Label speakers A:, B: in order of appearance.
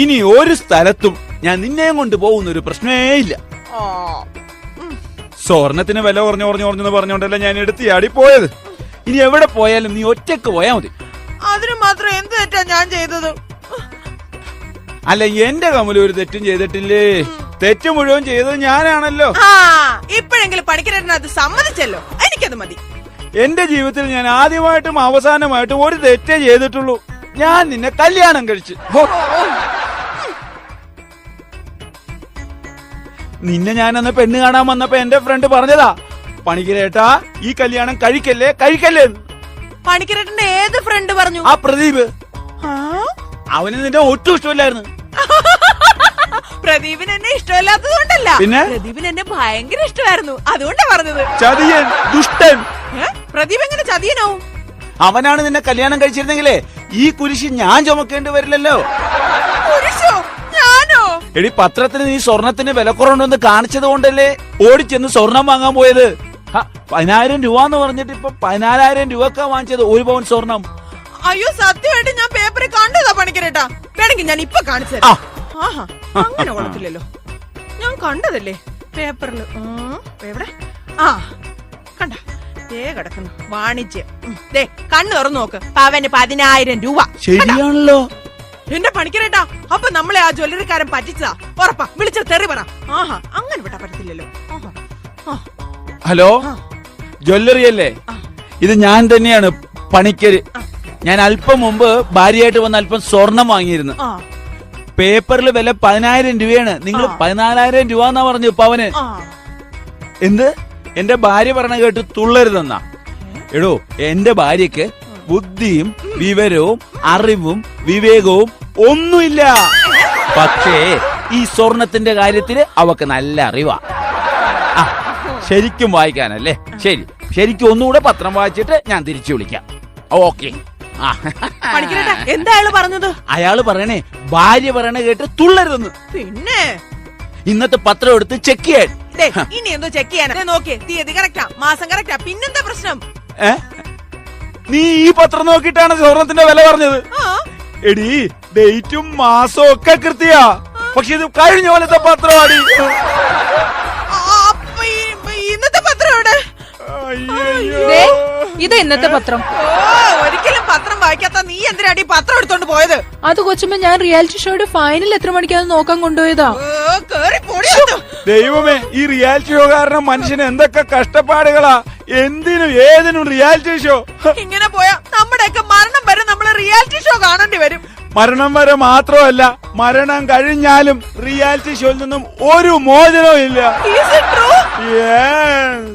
A: ഇനി ഒരു സ്ഥലത്തും ഞാൻ നിന്നെയും കൊണ്ട് പോകുന്ന ഒരു പ്രശ്നമേ ഇല്ല. സ്വർണത്തിന് വില കുറഞ്ഞു കുറഞ്ഞു കുറഞ്ഞെന്ന് പറഞ്ഞോണ്ടല്ലേ ഞാൻ എടുത്ത് ചാടി പോയത്. ഇനി എവിടെ പോയാലും നീ ഒറ്റയ്ക്ക് പോയാ മതി.
B: അതിന് മാത്രം എന്ത് തെറ്റാ ഞാൻ ചെയ്തത്?
A: അല്ല എന്റെ കമ്മൽ ഒരു തെറ്റും ചെയ്തിട്ടില്ലേ? തെറ്റ് മുഴുവൻ ചെയ്തത് ഞാനാണല്ലോ.
B: ഇപ്പോഴെങ്കിലും പണിക്കരേട്ടൻ അത് സമ്മതിച്ചല്ലോ. എനിക്കത് മതി.
A: എന്റെ ജീവിതത്തിൽ ഞാൻ ആദ്യമായിട്ടും അവസാനമായിട്ടും ഒരു തെറ്റേ ചെയ്തിട്ടുള്ളൂ. ഞാൻ നിന്നെ കല്യാണം കഴിച്ചു. നിന്നെ ഞാൻ ഞാനന്ന് പെണ്ണ് കാണാൻ വന്നപ്പോ എന്റെ ഫ്രണ്ട് പറഞ്ഞതാ പണിക്കരേട്ടാ ഈ കല്യാണം കഴിക്കല്ലേ കഴിക്കല്ലേ.
B: പണിക്കരേട്ടന്റെ ഏത് ഫ്രണ്ട് പറഞ്ഞു?
A: ആ പ്രദീപ്? അവന് നിന്റെ ഒട്ടും ഇഷ്ടമില്ലായിരുന്നു.
B: പ്രദീപിന് എന്നെ ഇഷ്ടമല്ലാത്തത് കൊണ്ടല്ല.
A: പിന്നെ?
B: പ്രദീപിന് എന്നെ ഭയങ്കര ഇഷ്ടമായിരുന്നു. അതുകൊണ്ടാ പറഞ്ഞത്.
A: ചതിയൻ ദുഷ്ടൻ.
B: പ്രദീപ് എങ്ങനെ ചതിയനാവും?
A: അവനാണ് നിന്നെ കല്യാണം കഴിച്ചിരുന്നെങ്കിലേ ഈ കുരിശ് ഞാൻ ചുമക്കേണ്ടി വരില്ലല്ലോ. എടി പത്രത്തിന് നീ സ്വർണത്തിന് വിലക്കുറവുണ്ടെന്ന് കാണിച്ചത് കൊണ്ടല്ലേ ഓടിച്ചെന്ന് സ്വർണം വാങ്ങാൻ പോയത്? പതിനായിരം രൂപ എന്ന് പറഞ്ഞിട്ട് ഇപ്പൊ പതിനാലായിരം രൂപക്ക വാങ്ങിച്ചത് ഒരു പവൻ സ്വർണം.
B: അയ്യോ സത്യമായിട്ട് ഞാൻ പേപ്പർ കണ്ടതാ പണിക്കരേട്ടാ. വേണമെങ്കിൽ ഞാൻ ഇപ്പൊ കാണിച്ചു അങ്ങനെ കൊള്ളത്തില്ലല്ലോ. ഞാൻ കണ്ടതല്ലേ? പേപ്പറിൽ എവിടെ? ആ കണ്ട. ദേ കിടക്കുന്നു. വാണിജ്യം. ഉം, ദേ കണ്ണ് തുറന്നു നോക്ക്. പവന് പതിനായിരം രൂപ.
A: ശരിയാണല്ലോ.
B: എന്റെ പണിക്കരേട്ടാ അപ്പൊ നമ്മളെ ആ ജ്വല്ലറിക്കാരൻ പറ്റിച്ചതാ. ഉറപ്പാ വിളിച്ച തെറി പറ. ആഹാ അങ്ങനെ വിട്ടാ പറ്റത്തില്ലല്ലോ. ആഹാ. ആ,
A: ഹലോ. ജ്വല്ലറി അല്ലേ ഇത് ഞാൻ തന്നെയാണ് പണിക്കര്. ഞാൻ അല്പം മുമ്പ് ഭാര്യയായിട്ട് വന്ന് അല്പം സ്വർണം വാങ്ങിയിരുന്നു.
B: ആ.
A: പേപ്പറിൽ വില പതിനായിരം രൂപയാണ്. നിങ്ങൾ. പതിനാലായിരം രൂപ എന്നാ പറഞ്ഞു പവന്
B: ആ.
A: എന്ത്? എന്റെ ഭാര്യ പറഞ്ഞ കേട്ട് തുള്ളരുതെന്നാ. എടോ എന്റെ ഭാര്യക്ക് ബുദ്ധിയും വിവരവും അറിവും വിവേകവും ഒന്നുമില്ല. പക്ഷേ ഈ സ്വർണത്തിന്റെ കാര്യത്തിൽ അവക്ക് നല്ല അറിവാ. ശരിക്കും വായിക്കാനല്ലേ? ശരി. ശരിക്കും ഒന്നുകൂടെ പത്രം വായിച്ചിട്ട് ഞാൻ തിരിച്ചു വിളിക്കാം. ഓക്കെ.
B: എന്താ അയാൾ പറഞ്ഞത്?
A: അയാൾ പറയണേ ഭാര്യ പറയണ കേട്ട് തുള്ളരുതെന്ന്.
B: പിന്നെ?
A: ഇന്നത്തെ പത്രം എടുത്ത് ചെക്ക് ചെയ്യാൻ.
B: ദേ, ഇനി എന്തോ ചെക്ക് ചെയ്യാനാ? നോക്കിയേ തീയതി കറക്റ്റാ മാസം കറക്റ്റാ പിന്നെന്താ പ്രശ്നം?
A: നീ ഈ പത്രം നോക്കിയിട്ടാണ് സ്വർണത്തിന്റെ വില പറഞ്ഞത്?
B: ആ.
A: എടി ഡേറ്റും മാസവും ഒക്കെ കൃത്യാ. പക്ഷെ ഇത് കഴിഞ്ഞ പോലത്തെ പത്രം
B: ആ, അപ്പൊ ഇന്നത്തെ പത്രം
C: ഇത് ഇന്നത്തെ പത്രം.
B: എന്തിനാടി പത്രം എടുത്തോണ്ട് പോയത്?
C: അത് കൊച്ചുമ്പോ ഞാൻ റിയാലിറ്റി ഷോയുടെ ഫൈനൽ എത്ര മണിക്കാന്ന് നോക്കാൻ കൊണ്ടുപോയതാ?
B: ഓ, കേറി പൊടിയോ
A: ദൈവമേ ഈ റിയാലിറ്റി ഷോ കാരണം മനുഷ്യന് എന്തൊക്കെ കഷ്ടപ്പാടുകളാ? എന്തിനും ഏതിനും റിയാലിറ്റി ഷോ
B: ഇങ്ങനെ പോയാ നമ്മുടെയൊക്കെ മരണം വരെ നമ്മൾ റിയാലിറ്റി ഷോ കാണേണ്ടി വരും.
A: മരണം വരെ മാത്രമല്ല മരണം കഴിഞ്ഞാലും റിയാലിറ്റി ഷോയിൽ നിന്നും ഒരു മോചനവും ഇല്ല.
B: Is it true?
A: Yes.